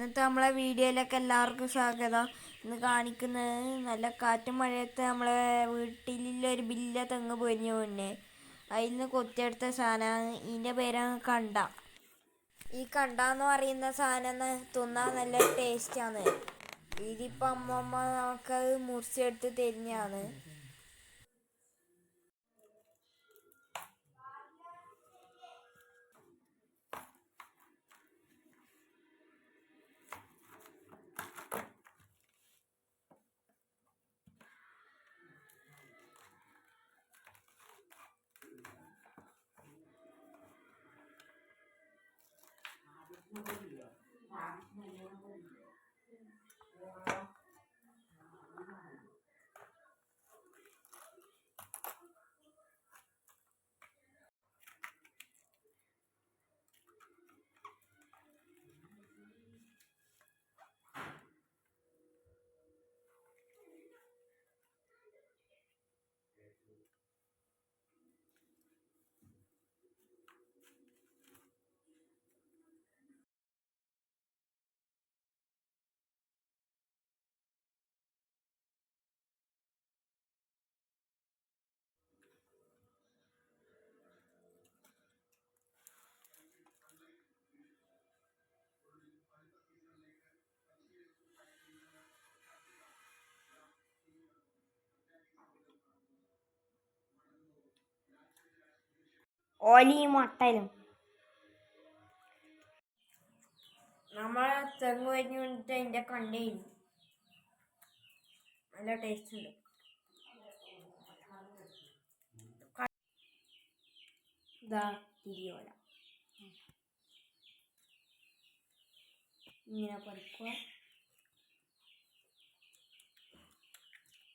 ഇന്നത്തെ നമ്മളെ വീഡിയോയിലൊക്കെ എല്ലാവർക്കും സ്വാഗതം. ഇന്ന് കാണിക്കുന്നത് നല്ല കാറ്റും മഴയത്ത് നമ്മളെ വീട്ടിലൊരു ബില്ല തെങ്ങ് പൊരിഞ്ഞു മുന്നേ അതിൽ നിന്ന് കൊത്തിയെടുത്ത സാധനമാണ് ഇതിന്റെ പേരാണ് കണ്ട. ഈ കണ്ട എന്ന് പറയുന്ന സാധനം തിന്നാൻ നല്ല ടേസ്റ്റാണ് ഇതിപ്പോൾ അമ്മമ്മ നമുക്കത് മുറിച്ചെടുത്ത് തരുന്നതാണ്. 那个鱼，啥？那个鱼。ഓലിയും മട്ടനും നമ്മൾ തെങ്ങ് പൊരിഞ്ഞു കൊണ്ടിട്ട് അതിന്റെ കണ്ടേയും നല്ല ടേസ്റ്റ് ഉണ്ട്. ഇങ്ങനെ പറിക്കുക